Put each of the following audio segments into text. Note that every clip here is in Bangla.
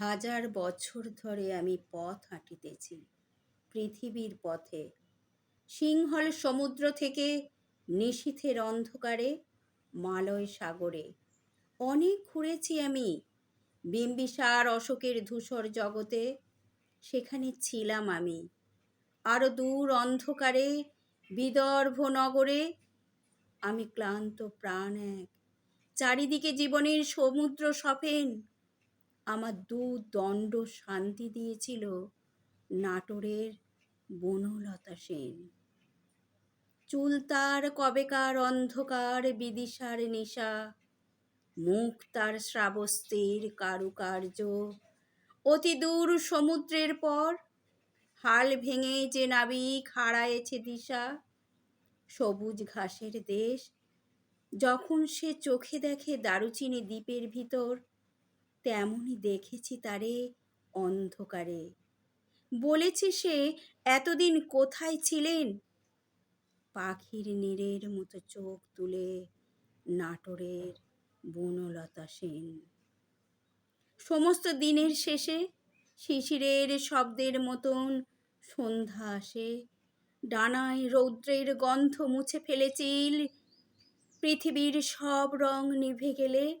হাজার বছর ধরে আমি পথ হাঁটিতেছি, পৃথিবীর পথে। সিংহল সমুদ্র থেকে নিশীথের অন্ধকারে, মালয় সাগরে। অনেক ঘুরেছি আমি, বিম্বিসার অশোকের ধূসর জগতে, সেখানে ছিলাম আমি। আরও দূর অন্ধকারে, বিদর্ভ নগরে, আমি ক্লান্ত প্রাণ এক। চারিদিকে জীবনের সমুদ্র সফেন আমার দু দণ্ড শান্তি দিয়েছিল নাটোরের বনলতা সেন। চুল তার কবেকার অন্ধকার, বিদিশার নিশা, মুখ তার শ্রাবস্তির কারুকার্য। অতি দূর সমুদ্রের পর হাল ভেঙে যে নাবিক হারায়েছে দিশা, সবুজ ঘাসের দেশ, যখন সে চোখে দেখে দারুচিনি দ্বীপের ভিতর তেমনই দেখেছি তারে অন্ধকারে। বলেছে সে, এতদিন কোথায় ছিলেন? পাখির নীরের মতো চোখ তুলে নাটোরের বনলতা সেন। সমস্ত দিনের শেষে শিশিরের শব্দের মতন সন্ধ্যা আসে। ডানায় রৌদ্রের গন্ধ মুছে ফেলেছিল। পৃথিবীর সব রং নিভে গেলে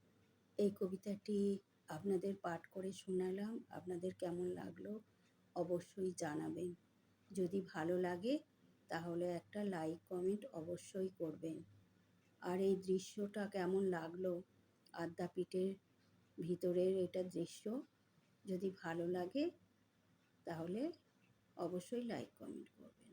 এই কবিতাটি আপনাদের পাঠ করে শোনালাম। আপনাদের কেমন লাগল অবশ্যই জানাবেন। যদি ভালো লাগে, তাহলে একটা লাইক, কমেন্ট অবশ্যই করবেন। আর এই দৃশ্যটা কেমন লাগল, আদ্যাপীঠের ভিতরের এটা দৃশ্য যদি ভালো লাগে, তাহলে অবশ্যই লাইক, কমেন্ট করবেন।